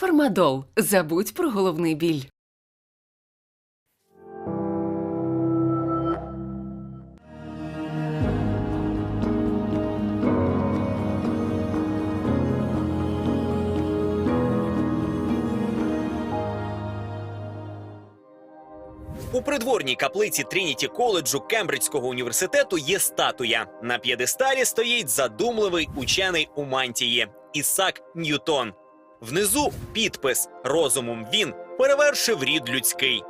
Фармадол. Забудь про головний біль. У придворній каплиці Трініті коледжу Кембриджського університету є статуя. На п'єдесталі стоїть задумливий учений у мантії Ісак Ньютон. Внизу підпис Розумом він перевершив рід людський.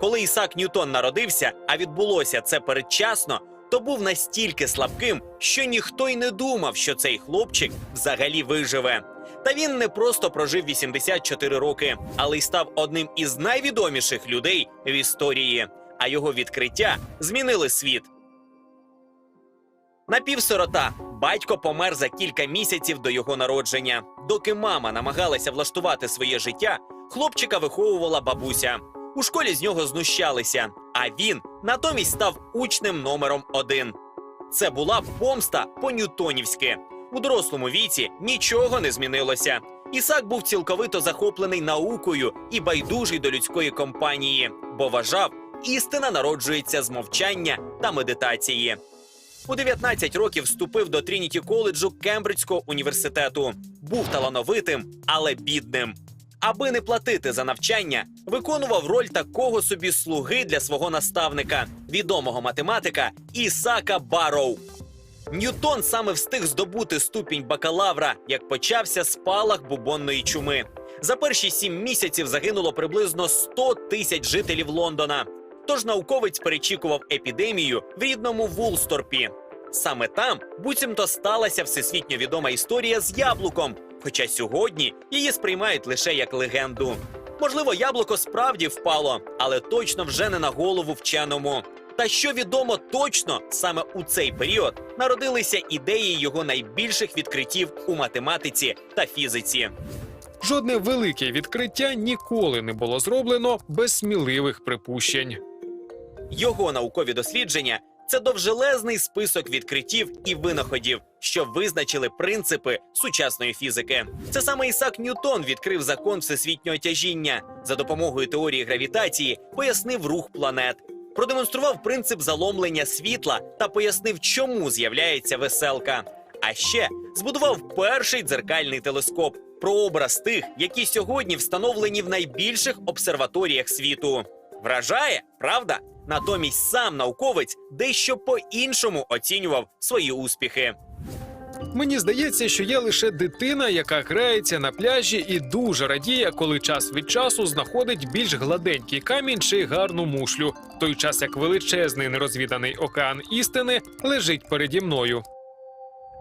Коли Ісак Ньютон народився, а відбулося це передчасно, то був настільки слабким, що ніхто й не думав, що цей хлопчик взагалі виживе. Та він не просто прожив 84 роки, але й став одним із найвідоміших людей в історії. А його відкриття змінили світ. Напівсирота батько помер за кілька місяців до його народження. Доки мама намагалася влаштувати своє життя, хлопчика виховувала бабуся. У школі з нього знущалися, а він натомість став учнем номером один. Це була помста по-ньютонівськи. У дорослому віці нічого не змінилося. Ісак був цілковито захоплений наукою і байдужий до людської компанії, бо вважав, істина народжується з мовчання та медитації. У 19 років вступив до Трініті коледжу Кембриджського університету. Був талановитим, але бідним. Аби не платити за навчання, виконував роль такого собі слуги для свого наставника, відомого математика Ісака Барроу. Ньютон саме встиг здобути ступінь бакалавра, як почався спалах бубонної чуми. За перші сім місяців загинуло приблизно 100 тисяч жителів Лондона. Тож науковець перечікував епідемію в рідному Вулсторпі. Саме там буцімто сталася всесвітньо відома історія з яблуком. Хоча сьогодні її сприймають лише як легенду. Можливо, яблуко справді впало, але точно вже не на голову вченому. Та що відомо точно, саме у цей період народилися ідеї його найбільших відкриттів у математиці та фізиці. Жодне велике відкриття ніколи не було зроблено без сміливих припущень. Його наукові дослідження це довжелезний список відкриттів і винаходів, що визначили принципи сучасної фізики. Це саме Ісак Ньютон відкрив закон всесвітнього тяжіння за допомогою теорії гравітації, пояснив рух планет, продемонстрував принцип заломлення світла та пояснив, чому з'являється веселка. А ще збудував перший дзеркальний телескоп, прообраз тих, які сьогодні встановлені в найбільших обсерваторіях світу. Вражає, правда? Натомість сам науковець дещо по-іншому оцінював свої успіхи. Мені здається, що я лише дитина, яка грається на пляжі і дуже радіє, коли час від часу знаходить більш гладенький камінь чи гарну мушлю, в той час як величезний нерозвіданий океан істини лежить переді мною.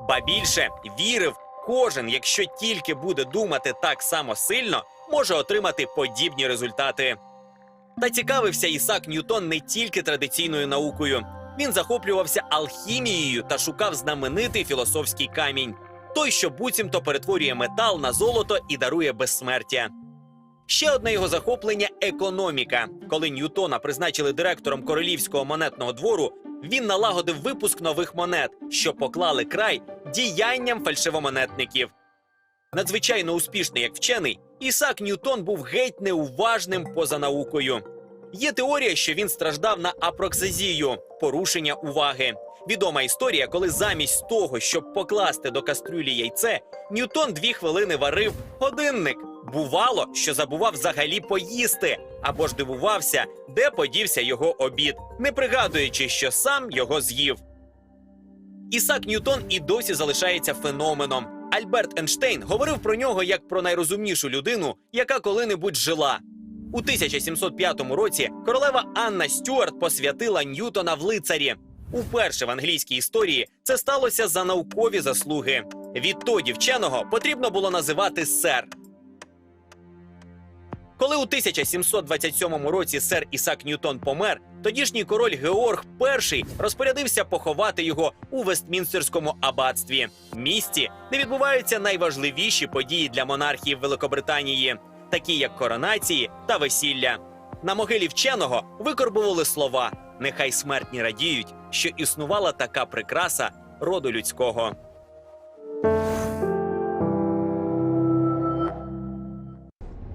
Ба більше вірив, кожен, якщо тільки буде думати так само сильно, може отримати подібні результати. Та цікавився Ісак Ньютон не тільки традиційною наукою. Він захоплювався алхімією та шукав знаменитий філософський камінь, той, що буцімто перетворює метал на золото і дарує безсмертя. Ще одне його захоплення економіка. Коли Ньютона призначили директором королівського монетного двору, він налагодив випуск нових монет, що поклали край діянням фальшивомонетників. Надзвичайно успішний як вчений, Ісак Ньютон був геть неуважним поза наукою. Є теорія, що він страждав на апроксизію порушення уваги. Відома історія, коли замість того, щоб покласти до кастрюлі яйце, Ньютон дві хвилини варив годинник. Бувало, що забував взагалі поїсти, або ж дивувався, де подівся його обід, не пригадуючи, що сам його з'їв. Ісак Ньютон і досі залишається феноменом. Альберт Ейнштейн говорив про нього як про найрозумнішу людину, яка коли-небудь жила. У 1705 році королева Анна Стюарт посвятила Ньютона в лицарі. Уперше в англійській історії це сталося за наукові заслуги. Відтоді вченого потрібно було називати сер. Коли у 1727 році сер Ісак Ньютон помер, тодішній король Георг І розпорядився поховати його у Вестмінстерському аббатстві, місті, де відбуваються найважливіші події для монархії Великобританії, такі як коронації та весілля. На могилі вченого викорбували слова: нехай смертні радіють, що існувала така прикраса роду людського.